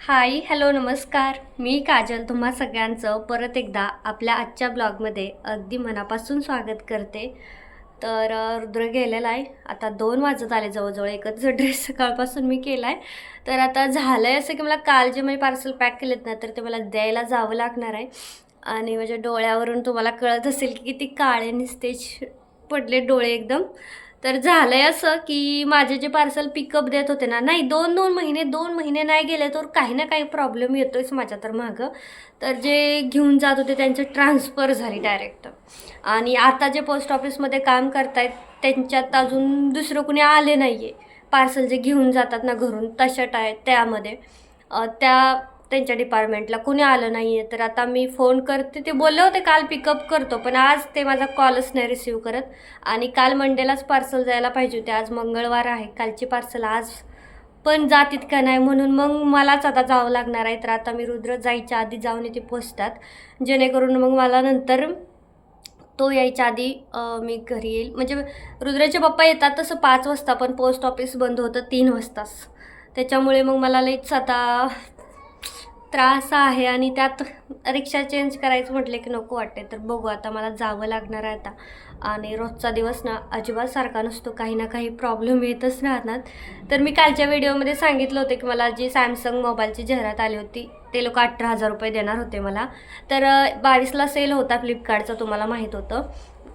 Hi hello नमस्कार. मी काजल तुम्हा सगळ्यांचं परत एकदा आपल्या आजच्या ब्लॉगमध्ये अगदी मनापासून स्वागत करते. तर रुद्र गेलेला आहे. आता दोन वाजत आले जवळजवळ. एकच ड्रेस सकाळपासून मी केला आहे तर आता झालं आहे असं की मला काल जे मी पार्सल पॅक केलेत ना तर ते मला द्यायला जावं लागणार आहे. आणि माझ्या डोळ्यावरून तुम्हाला कळत असेल की किती काळे निस्तेज पडले डोळे एकदम. तर झालंय असं की माझे जे पार्सल पिकअप देत होते ना नाही दोन दोन महिने दोन महिने नाही गेले तर काही ना काही प्रॉब्लेम येतोयच माझ्या तर मागं. तर जे घेऊन जात होते त्यांचे ट्रान्सफर झाली डायरेक्ट आणि आता जे पोस्ट ऑफिसमध्ये काम करतायत त्यांच्यात अजून दुसरं कुणी आले नाही आहे पार्सल जे घेऊन जातात ना घरून तशट आहेत त्यामध्ये. त्या त्यांच्या डिपार्टमेंटला कुणी आलं नाही आहे तर आता मी फोन करते. ते बोलले होते काल पिकअप करतो. पण आज ते माझा कॉलच नाही रिसीव करत. आणि काल मंडेलाच पार्सल जायला पाहिजे होते. आज मंगळवार आहे. कालची पार्सल आज पण जातीत का नाही म्हणून मग मलाच आता जावं लागणार आहे. तर आता मी रुद्र जायच्या आधी जाऊन येते पोचतात जेणेकरून मग मला नंतर तो यायच्या आधी मी घरी येईल. म्हणजे रुद्राचे पप्पा येतात तसं पाच वाजता पण पोस्ट ऑफिस बंद होतं तीन वाजताच. त्याच्यामुळे मग मला लईच आता त्रास आहे आणि त्यात रिक्षा चेंज करायचं म्हटलं की नको वाटते. तर बघू आता मला जावं लागणार आहे आता. आणि रोजचा दिवस ना अजिबात सारखा नसतो. काही ना काही प्रॉब्लेम येतच राहणार. तर मी कालच्या व्हिडिओमध्ये सांगितलं होतं की मला जी सॅमसंग मोबाईलची जाहिरात आली होती ते लोक अठरा हजार रुपये देणार होते मला. तर बावीसला सेल होता फ्लिपकार्टचा तुम्हाला माहीत होतं.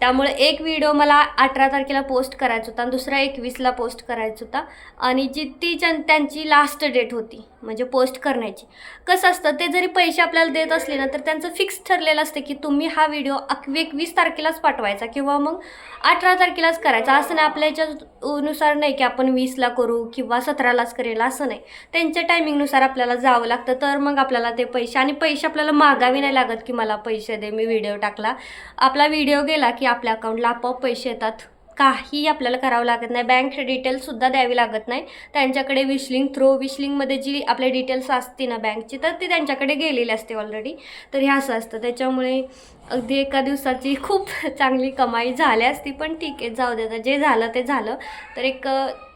त्यामुळे एक व्हिडिओ मला अठरा तारखेला पोस्ट करायचा होता आणि दुसरा एकवीसला पोस्ट करायचा होता. आणि जी ती जन त्यांची लास्ट डेट होती म्हणजे पोस्ट करण्याची. कसं असतं ते जरी पैसे आपल्याला देत असले ना तर त्यांचं फिक्स ठरलेलं असतं की तुम्ही हा व्हिडिओ अक एकवीस तारखेलाच पाठवायचा किंवा मग अठरा तारखेलाच करायचा. असं नाही आपल्या याच्यानुसार नाही की आपण वीसला करू किंवा सतरालाच करेल असं नाही. त्यांच्या टायमिंगनुसार आपल्याला जावं लागतं तर मग आपल्याला ते पैसे आणि पैसे आपल्याला मागावे नाही लागत की मला पैसे दे मी व्हिडिओ टाकला. आपला व्हिडिओ गेला की आपल्या अकाउंटला आपोआप पैसे येतात. काही आपल्याला करावं लागत नाही. बँक डिटेल्ससुद्धा द्यावी लागत नाही. त्यांच्याकडे विशलिंग थ्रो विशलिंगमध्ये जी आपले डिटेल्स असते ना बँकची तर ती त्यांच्याकडे गेलेली असते ऑलरेडी तर हे असं असतं. त्याच्यामुळे अगदी एका दिवसाची खूप चांगली कमाई झाली असती पण ठीक आहे जाऊ दे जे झालं ते झालं. तर एक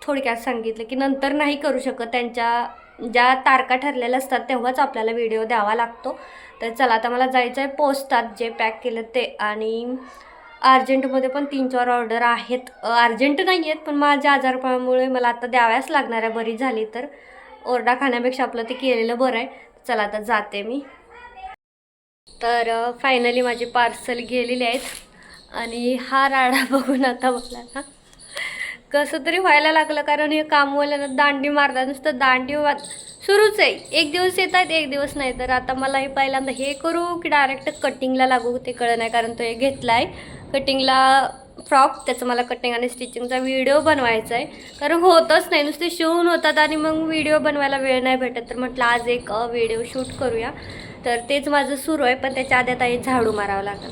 थोडक्यात सांगितलं की नंतर नाही करू शकत. त्यांच्या ज्या तारखा ठरलेल्या असतात तेव्हाच आपल्याला व्हिडिओ द्यावा लागतो. तर चला आता मला जायचं आहे पोस्टात जे पॅक केलं ते. आणि अर्जंटमध्ये पण तीन चार ऑर्डर आहेत. अर्जंट नाही आहेत पण माझ्या आजारपणामुळे मला आता द्याव्याच लागणार आहे बरी झाली तर. ओरडा खाण्यापेक्षा आपलं ते केलेलं बरं आहे. चला आता जाते मी. तर फायनली माझे पार्सल गेलेले आहेत. आणि हा राडा बघून आता मला ना कसं तरी व्हायला लागलं कारण हे कामवाल्याला दांडी मारतात. नुसतं दांडी वा सुरूच आहे. एक दिवस येत आहेत एक दिवस नाही. तर आता मला हे पहिल्यांदा हे करू की डायरेक्ट कटिंगला लागू ते कळलं नाही कारण तो हे घेतला आहे कटिंगला फ्रॉक त्याचं मला कटिंग आणि स्टिचिंगचा व्हिडिओ बनवायचा आहे कारण होतच नाही नुसते शिवून होतात आणि मग व्हिडिओ बनवायला वेळ नाही भेटत. तर म्हटलं आज एक व्हिडिओ शूट करूया. तर तेच माझं सुरू आहे पण त्याच्या आधी आता हे झाडू मारावं लागेल.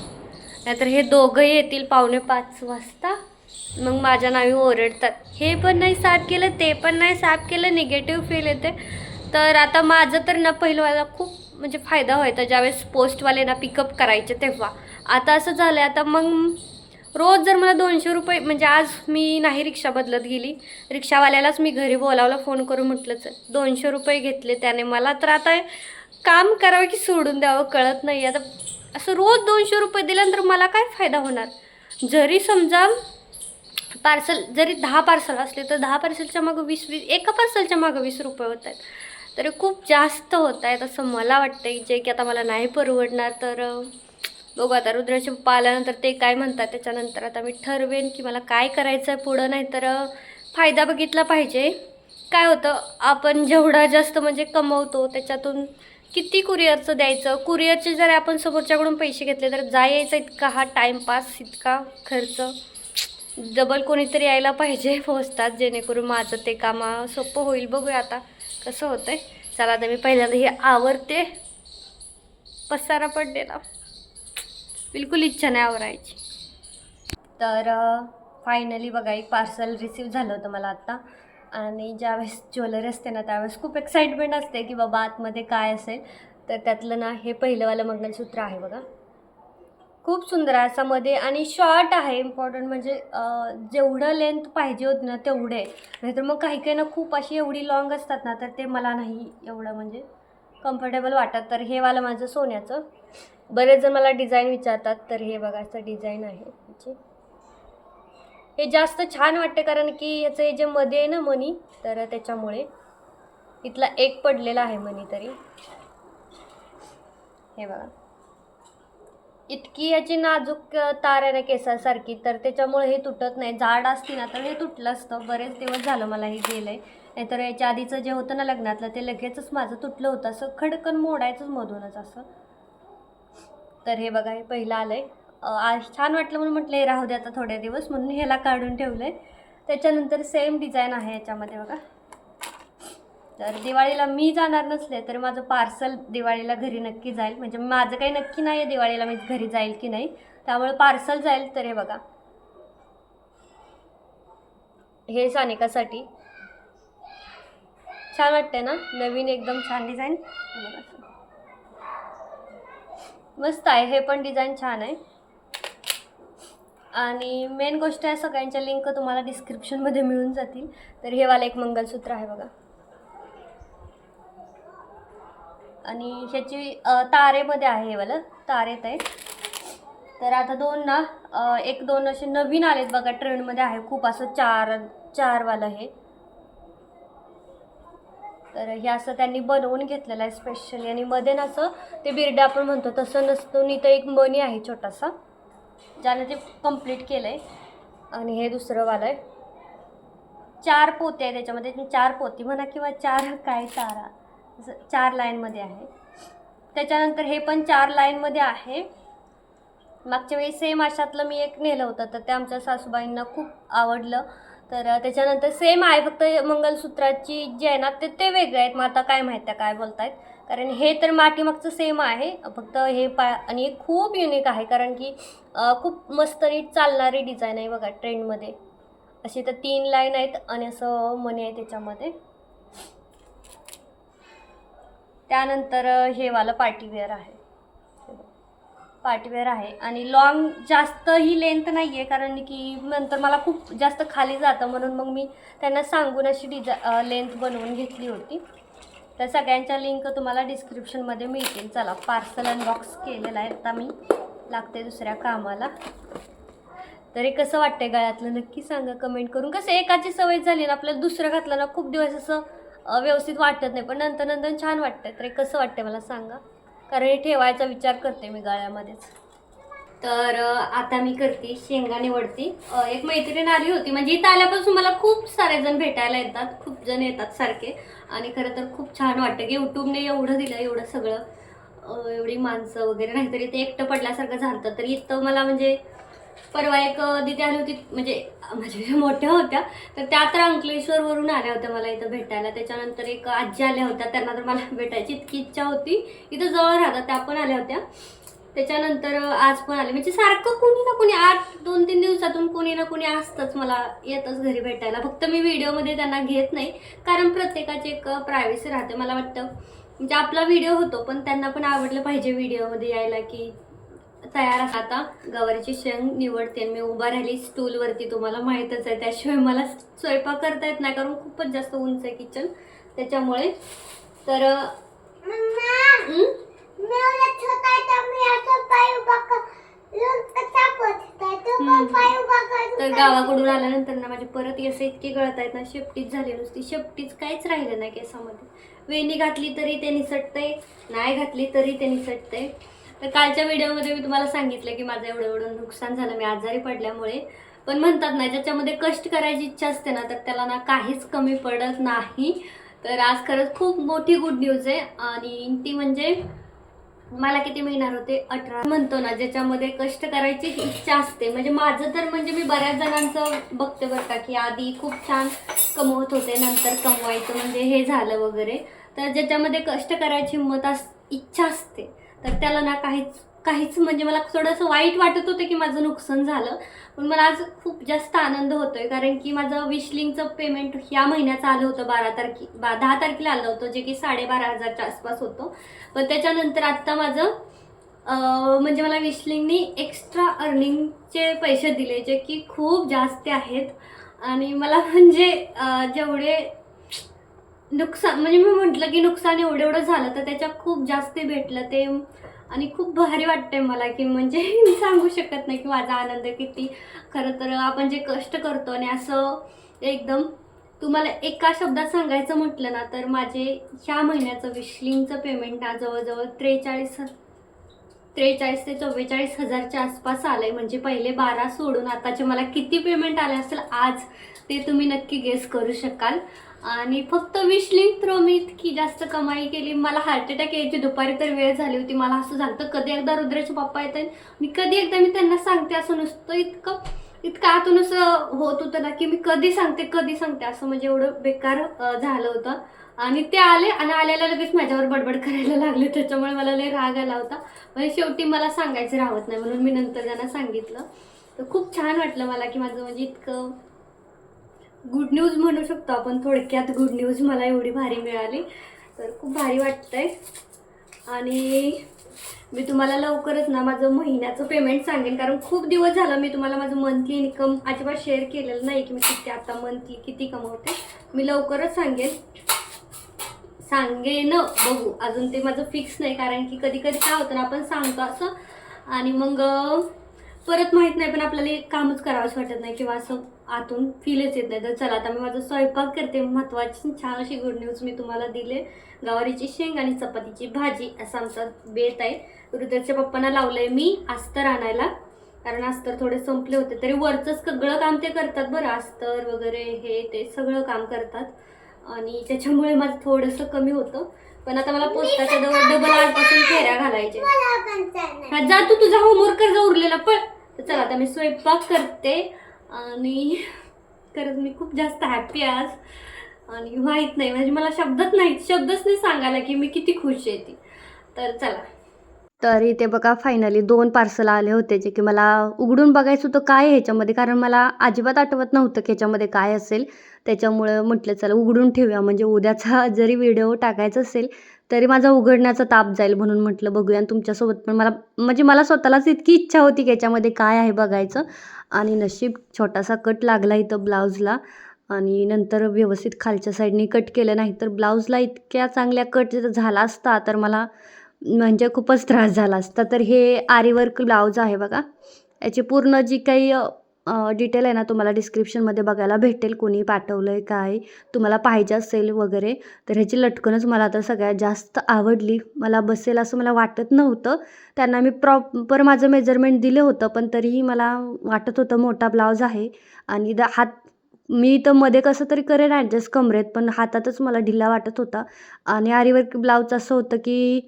नाहीतर हे दोघंही येतील पावणे पाच वाजता. मग माझ्या नावी ओरडतात. हे पण नाही साफ केलं ते पण नाही साफ केलं निगेटिव्ह फील येते. तर आता माझं तर ना पहिलं खूप म्हणजे फायदा व्हायचा. ज्यावेळेस पोस्टवाले ना पिकअप करायचे तेव्हा. आता असं झालं आहे आता मग रोज जर मला दोनशे रुपये म्हणजे आज मी नाही रिक्षा बदलत गेली. रिक्षावाल्यालाच मी घरी बोलावलं फोन करून म्हटलंच दोनशे रुपये घेतले त्याने मला. तर आता काम करावं की सोडून द्यावं कळत नाही. आता असं रोज दोनशे रुपये दिल्यानंतर मला काय फायदा होणार? जरी समजा पार्सल जरी दहा पार्सल असले तर दहा पार्सलच्या मागं वीस वीस एका पार्सलच्या मागं वीस रुपये होत आहेत तरी खूप जास्त होत आहेत असं मला वाटतं जे की आता मला नाही परवडणार. तर बघू आता रुद्राचे पप्पा आल्यानंतर ते काय म्हणतात त्याच्यानंतर आता मी ठरवेन की मला काय करायचं आहे पुढं नाही तर फायदा बघितला पाहिजे. काय होतं आपण जेवढा जास्त म्हणजे कमवतो त्याच्यातून किती कुरिअरचं द्यायचं? कुरिअरचे जर आपण समोरच्याकडून पैसे घेतले तर जा यायचा इतका हा टाईमपास इतका खर्च. डबल कोणीतरी यायला पाहिजे पोहोचतात जेणेकरून माझं ते कामं सोपं होईल. बघूया आता. कसं होतं आहे चला आता मी पहिल्यांदा हे आवरते. पसारा पडलेला बिलकुल इच्छा नाही आवरायची. तर फायनली बघा एक पार्सल रिसीव झालं होतं मला आत्ता आणि ज्यावेळेस ज्वेलरी असते ना त्यावेळेस खूप एक्साइटमेंट असते की बाबा आतमध्ये काय असेल. तर त्यातलं ना हे पहिलंवालं मंगलसूत्र आहे बघा. खूप सुंदर आहे. असा मध्ये आणि शॉर्ट आहे इम्पॉर्टंट म्हणजे जेवढं लेंथ पाहिजे होत ना तेवढे. नाहीतर मग काही काही ना खूप अशी एवढी लॉंग असतात ना तर ते मला नाही एवढं म्हणजे कम्फर्टेबल वाटत. तर हे वालं माझं सोन्याचं. बरेच जण मला डिझाईन विचारतात तर हे बघायचं डिझाईन आहे याची. हे जास्त छान वाटते कारण की याचं हे जे मध्ये आहे ना मनी तर त्याच्यामुळे इथला एक पडलेला आहे मनी तरी. हे बघा. इतकी याची नाजूक तार आहे ना केसासारखी तर त्याच्यामुळे हे तुटत नाही. जाड असती ना तर हे तुटलं असतं. बरेच दिवस झालं मला हे गेलं आहे नाहीतर याच्या आधीचं जे होतं ना लग्नातलं ते लगेचच माझं तुटलं होतं. असं खडकन मोडायचंच मधूनच असं. तर हे बघा हे पहिलं आलं आहे आज छान वाटलं म्हणून म्हटलं हे राहू दे आता थोडे दिवस म्हणून ह्याला काढून ठेवलं आहे त्याच्यानंतर सेम डिझाईन आहे याच्यामध्ये बघा. तर दिवाळीला मी जाणार नसले तर माझं पार्सल दिवाळीला घरी नक्की जाईल. म्हणजे माझं काही नक्की नाही आहे दिवाळीला मी घरी जाईल की नाही. त्यामुळे पार्सल जाईल तर हे बघा. हे सानिकासाठी. छान वाटते ना? नवीन एकदम छान डिझाईन. मस्त आहे हे पण डिझाईन छान आहे. आणि मेन गोष्ट आहे सगळ्यांच्या लिंक तुम्हाला डिस्क्रिप्शनमध्ये मिळून जातील. तर हे वाला एक मंगलसूत्र आहे बघा. आणि ह्याची तारेमध्ये आहे हे वालं. तारेत आहे तर आता दोन ना एक दोन असे नवीन आलेत बघा ट्रेंडमध्ये आहे. खूप असं चार चारवालं हे. तर हे असं त्यांनी बनवून घेतलेलं आहे स्पेशली आणि मध्ये ना असं ते बिर्ड आपण म्हणतो तसं नसतं इथं एक मणी आहे छोटासा ज्याने ते कंप्लीट केलं आहे आणि हे दुसरं वालं आहे. चार पोते आहे त्याच्यामध्ये. चार पोती म्हणा किंवा चार काय तारा चार लाईनमध्ये आहे. त्याच्यानंतर हे पण चार लाईनमध्ये आहे. मागच्या वेळी सेम अशातलं मी एक नेलं होतं तर ते आमच्या सासूबाईंना खूप आवडलं. तर त्याच्यानंतर सेम आहे फक्त मंगलसूत्राची जी आहे ना ते ते वेगळे आहेत. मग आता काय माहीत आहे काय बोलतायत. कारण हे तर मागचं सेम आहे. फक्त हे पा आणि हे खूप युनिक आहे. कारण की खूप मस्त नीट चालणारी डिझाईन आहे बघा ट्रेंडमध्ये अशी तर तीन लाईन आहेत आणि असं मनी आहे त्याच्यामध्ये. त्यानंतर हे वालं पार्टीवेअर आहे. पार्टीवेअर आहे. आणि लॉंग जास्त ही लेंथ नाही आहे कारण की नंतर मला खूप जास्त खाली जातं म्हणून मग मी त्यांना सांगून अशी डिझा लेंथ बनवून घेतली होती. तर सगळ्यांच्या लिंक तुम्हाला डिस्क्रिप्शनमध्ये मिळतील. चला पार्सल अनबॉक्स केलेलं आहे आता मी. लागते दुसऱ्या कामाला. तरी कसं वाटतंय गळ्यातलं? नक्की सांगा कमेंट करून. कसं एकाची सवय झाली ना आपल्याला दुसरं घातलं ना खूप दिवस असं व्यवस्थित वाटत नाही पण नंतर नंतर छान वाटतं तर कसं वाटतं मला सांगा? कारण हे ठेवायचा विचार करते मी गळ्यामध्येच. तर आता मी करते शेंगा निवडते. एक मैत्रीण आली होती म्हणजे इथं आल्यापासून मला खूप सारे जण भेटायला येतात खूप जण येतात सारखे. आणि खरं तर खूप छान वाटतं की यूट्यूबने एवढं दिलं एवढं सगळं. एवढी माणसं वगैरे नाहीतरी ते एकटं पडल्यासारखं झालं तर इथं मला म्हणजे परवा एक दिदी आली होती म्हणजे माझ्या मोठ्या होत्या. तर त्या तर अंकलेश्वरवरून आल्या होत्या मला इथं भेटायला. त्याच्यानंतर एक आजी आल्या होत्या. त्यांना तर मला भेटायची इतकी इच्छा होती. इथं जवळ राहतात त्या पण आल्या होत्या. त्याच्यानंतर आज पण आले. म्हणजे सारखं कोणी ना कोणी आठ दोन तीन दिवसातून कोणी ना कोणी असतंच मला येतच घरी भेटायला. फक्त मी व्हिडिओमध्ये त्यांना घेत नाही. कारण प्रत्येकाची एक प्रायव्हसी राहते मला वाटतं. म्हणजे आपला व्हिडिओ होतो पण त्यांना पण आवडलं पाहिजे व्हिडिओमध्ये यायला की तयार आता. गवारीची शेंग निवडते मी उभा राहिली स्टूलवरती तुम्हाला माहीतच आहे त्याशिवाय मला स्वयंपाक करता येत नाही कारण खूपच जास्त उंच आहे किचन त्याच्यामुळे तर? तर गावाकडून आल्यानंतर ना माझे परत केस इतके गळत आहेत ना शेपटीच झाली नुसती. शेपटीच काहीच राहिलं नाही केसामध्ये. वेणी घातली तरी ते निसटते नाही घातली तरी ते निसटते तर कालच्या व्हिडिओमध्ये मी तुम्हाला सांगितलं की माझं एवढं एवढं नुकसान झालं मी आजारी पडल्यामुळे. पण म्हणतात ना ज्याच्यामध्ये कष्ट करायची इच्छा असते ना तर त्याला ना काहीच कमी पडत नाही. तर आज खरंच खूप मोठी गुड न्यूज आहे. आणि ती म्हणजे मला किती मिळणार होते? अठरा. म्हणतो ना ज्याच्यामध्ये कष्ट करायची इच्छा असते. म्हणजे माझं तर म्हणजे मी बऱ्याच जणांचं बघते बरं का की आधी खूप छान कमवत होते नंतर कमवायचं म्हणजे हे झालं वगैरे. तर ज्याच्यामध्ये कष्ट करायची हिंमत अस इच्छा असते. तर त्याला ना काहीच काहीच म्हणजे मला थोडंसं वाईट वाटत होतं की माझं नुकसान झालं. पण मला आज खूप जास्त आनंद होतोय कारण की माझं विशलिंगचं पेमेंट ह्या महिन्याचं आलं होतं बारा तारखे बा दहा तारखेला आलं होतं जे की साडेबारा हजारच्या आसपास होतं. पण त्याच्यानंतर आत्ता माझं म्हणजे मला विशलिंगनी एक्स्ट्रा अर्निंगचे पैसे दिले जे की खूप जास्त आहेत. आणि मला म्हणजे जेवढे नुकसान म्हणजे मी म्हटलं की नुकसान एवढं एवढं झालं तर त्याच्या खूप जास्त भेटलं ते. आणि खूप भारी वाटतंय मला की म्हणजे मी सांगू शकत नाही की माझा आनंद किती. खरं तर आपण जे कष्ट करतो आणि असं एकदम तुम्हाला एका शब्दात सांगायचं म्हटलं ना तर माझे ह्या महिन्याचं विशलिंगचं पेमेंट ना जवळजवळ त्रेचाळीस त्रेचाळीस ते चव्वेचाळीस हजारच्या आसपास आलं आहे म्हणजे पहिले बारा सोडून आताचे मला किती पेमेंट आले असेल आज ते तुम्ही नक्की गेस करू शकाल. आणि फक्त विशलिंग थ्रो मी इतकी जास्त कमाई केली. मला हार्ट अटॅक यायची. दुपारी तर वेळ झाली होती. मला असं झालं कधी एकदा रुद्राचे पप्पा येत मी कधी एकदा मी त्यांना सांगते असं नुसतं इतकं इतकं आतून असं होत होतं ना की मी कधी सांगते कधी सांगते. असं म्हणजे एवढं बेकार झालं होतं. आणि ते आले आणि आलेल्या लगेच माझ्यावर बडबड करायला लागले. त्याच्यामुळे मला लय राग आला होता. म्हणजे शेवटी मला सांगायचं राहत नाही म्हणून मी नंतर त्यांना सांगितलं. तर खूप छान वाटलं मला की माझं म्हणजे इतकं गुड न्यूज म्हणू शकतो आपण. थोडक्यात गुड न्यूज मला एवढी भारी मिळाली. तर खूप भारी वाटतंय. आणि मी तुम्हाला लवकरच ना माझं महिन्याचं पेमेंट सांगेन. कारण खूप दिवस झालं मी तुम्हाला माझं मंथली इन्कम अजिबात शेअर केलेलं नाही. की मी किती आता मंथली किती कमवते. मी लवकरच सांगेन. सांगेन बघू. अजून ते माझं फिक्स नाही. कारण की कधी कधी काय होतं ना आपण सांगतो असं. आणि मग परत माहीत नाही पण आपल्याला एक कामच करावंच वाटत नाही. किंवा असं आतून फीलच येत नाही तर चला आता मी माझा स्वयंपाक करते. महत्त्वाची छान अशी गुड न्यूज मी तुम्हाला दिले. गवारीची शेंग आणि चपातीची भाजी असा आमचा बेत आहे. रुद्रच्या पप्पांना लावलंय मी अस्तर आणायला. कारण अस्तर थोडे संपले होते. तरी वरचंच सगळं काम ते करतात बरं. अस्तर वगैरे हे ते सगळं काम करतात. आणि त्याच्यामुळे माझं थोडंसं कमी होतं. पण आता मला पोस्टाच्या जवळ डबल आजपासून फेऱ्या घालायचे हा, जा तू तुझा होमवर्क कर जा उरलेला पण चला आता मी स्वयंपाक करते. आणि खरंच मी खूप जास्त हॅप्पी आज. आणि माहीत नाही म्हणजे मला शब्दच नाही शब्दच नाही सांगायला की मी किती खुश आहे ती. तर चला. तर इथे बघा फायनली दोन पार्सल आले होते जे की मला उघडून बघायचं होतं काय ह्याच्यामध्ये कारण मला अजिबात आठवत नव्हतं की ह्याच्यामध्ये काय असेल. त्याच्यामुळं म्हटलं चला उघडून ठेवूया. म्हणजे उद्याचा जरी व्हिडिओ टाकायचा असेल तरी माझा उघडण्याचा ताप जाईल म्हणून म्हटलं बघूया. आणि तुमच्यासोबत पण मला म्हणजे मला स्वतःलाच इतकी इच्छा होती की याच्यामध्ये काय आहे बघायचं. आणि नशीब छोटासा कट लागला इथं ब्लाऊजला. आणि नंतर व्यवस्थित खालच्या साईडने कट केलं. नाही तर ब्लाऊजला इतक्या चांगल्या कट झाला असता तर मला म्हणजे खूपच त्रास झाला असता. तर हे आरीवर्क ब्लाऊज आहे बघा. याची पूर्ण जी काही डिटेल आहे ना तुम्हाला डिस्क्रिप्शनमध्ये बघायला भेटेल कोणी पाठवलं आहे काय तुम्हाला पाहिजे असेल वगैरे तर ह्याची लटकनच मला आता सगळ्यात जास्त आवडली. मला बसेल असं मला वाटत नव्हतं. त्यांना मी प्रॉपर माझं मेजरमेंट दिलं होतं पण तरीही मला वाटत होतं मोठा ब्लाऊज आहे. आणि द हात मी तर मध्ये कसं तरी करेन ॲडजस्ट कमरेत पण हातातच मला ढिला वाटत होता. आणि आरीवर्क ब्लाऊज असं होतं की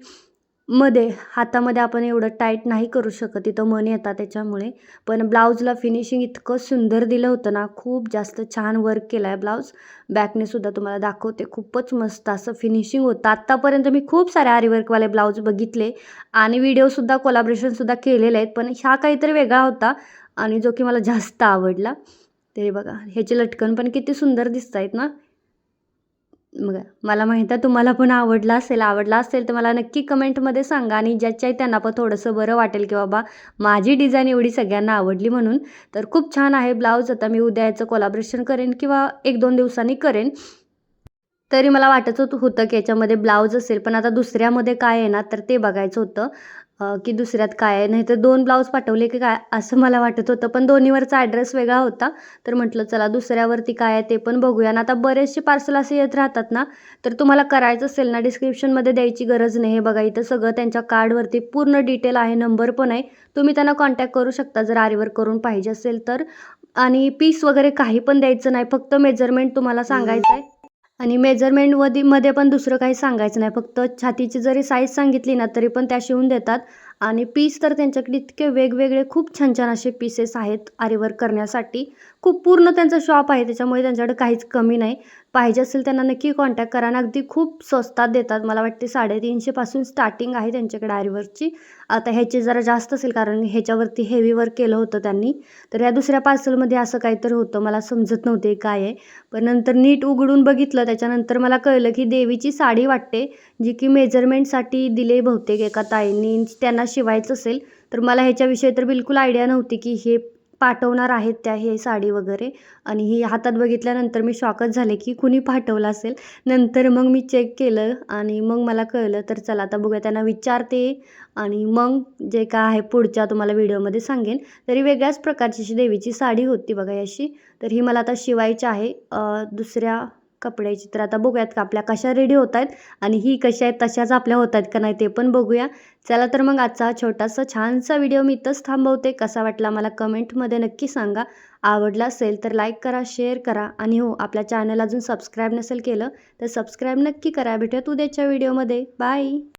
मध्ये हातामध्ये आपण एवढं टाईट नाही करू शकत. तिथं मन येतात त्याच्यामुळे. पण ब्लाऊजला फिनिशिंग इतकं सुंदर दिलं होतं ना खूप जास्त छान वर्क केलं आहे ब्लाऊज बॅकने सुद्धा तुम्हाला दाखवते खूपच मस्त असं फिनिशिंग होतं. आत्तापर्यंत मी खूप सारे आरीवर्कवाले ब्लाऊज बघितले आणि व्हिडिओसुद्धा कोलाब्रेशनसुद्धा केलेले आहेत. पण हा काहीतरी वेगळा होता आणि जो की मला जास्त आवडला. तरी बघा ह्याचे लटकन पण किती सुंदर दिसत आहेत ना. मग मला माहीत आहे तुम्हाला पण आवडला असेल आवडला असेल तर मला नक्की कमेंटमध्ये सांगा आणि ज्याच्याही त्यांना पण थोडंसं बरं वाटेल की बाबा माझी डिझाईन एवढी सगळ्यांना आवडली म्हणून. तर खूप छान आहे ब्लाऊज आता मी उद्या याचं कोलाब्रेशन करेन किंवा एक दोन दिवसांनी करेन. तरी मला वाटत होतं की याच्यामध्ये ब्लाऊज असेल पण आता दुसऱ्यामध्ये काय आहे ना तर ते बघायचं होतं. की दुसऱ्यात काय आहे? नाही तर दोन ब्लाऊज पाठवले की काय? असं मला वाटत होतं. पण दोन्हीवरचा ॲड्रेस वेगळा होता. तर म्हटलं चला दुसऱ्यावरती काय आहे ते पण बघूया. ना आता बरेचसे पार्सल असे येत राहतात ना तर तुम्हाला करायचं असेल ना डिस्क्रिप्शनमध्ये द्यायची गरज नाही. हे बघा इथं सगळं त्यांच्या कार्डवरती पूर्ण डिटेल आहे नंबर पण आहे. तुम्ही त्यांना कॉन्टॅक्ट करू शकता जर आरीवर करून पाहिजे असेल तर. आणि पीस वगैरे काही पण द्यायचं नाही. फक्त मेजरमेंट तुम्हाला सांगायचं आहे. आणि मेजरमेंटमध्ये मध्ये पण दुसरं काही सांगायचं नाही. फक्त छातीची जरी साईज सांगितली ना तरी पण त्या शिवून देतात. आणि पीस तर त्यांच्याकडे इतके वेगवेगळे खूप छान छान असे पीसेस आहेत आरीवर्क करण्यासाठी. खूप पूर्ण त्यांचं शॉप आहे त्याच्यामुळे त्यांच्याकडे काहीच कमी नाही. पाहिजे असेल त्यांना नक्की कॉन्टॅक्ट करा. आणि अगदी खूप स्वस्तात देतात. मला वाटते साडेतीनशेपासून स्टार्टिंग आहे त्यांच्याकडे आरीवर्कची आता ह्याची जरा जास्त असेल कारण ह्याच्यावरती हेवी वर्क केलं होतं त्यांनी. तर या दुसऱ्या पार्सलमध्ये असं काहीतरी होतं. मला समजत नव्हते काय आहे. पण नंतर नीट उघडून बघितलं. त्याच्यानंतर मला कळलं की देवीची साडी वाटते जी की मेजरमेंटसाठी दिले बहुतेक एका ताईंनी. त्यांना शिवायचं असेल. तर मला ह्याच्याविषयी तर बिलकुल आयडिया नव्हती की हे पाठवणार आहेत त्या हे साडी वगैरे. आणि ही हातात बघितल्यानंतर मी शॉकच झाले की कुणी पाठवलं असेल. नंतर मग मी चेक केलं आणि मग मला कळलं तर चला आता बघूया त्यांना विचारते. आणि मग जे काय आहे पुढच्या तुम्हाला व्हिडिओमध्ये सांगेन. तरी वेगळ्याच प्रकारची अशी देवीची साडी होती बघा ही अशी तर ही मला आता शिवायची आहे. दुसऱ्या कपड्याची. तर आता बघूयात का आपल्या कशा रेडी होत आहेत आणि ही कशा आहेत तशाच आपल्या होत आहेत का नाही ते पण बघूया. चला तर मग आजचा छोटासा छानसा व्हिडिओ मी इथंच थांबवते. कसा वाटला मला कमेंटमध्ये नक्की सांगा. आवडला असेल तर लाईक करा शेअर करा आणि हो आपल्या चॅनल अजून सबस्क्राईब नसेल केलं तर सबस्क्राईब नक्की करा. भेटूयात उद्याच्या व्हिडिओमध्ये बाय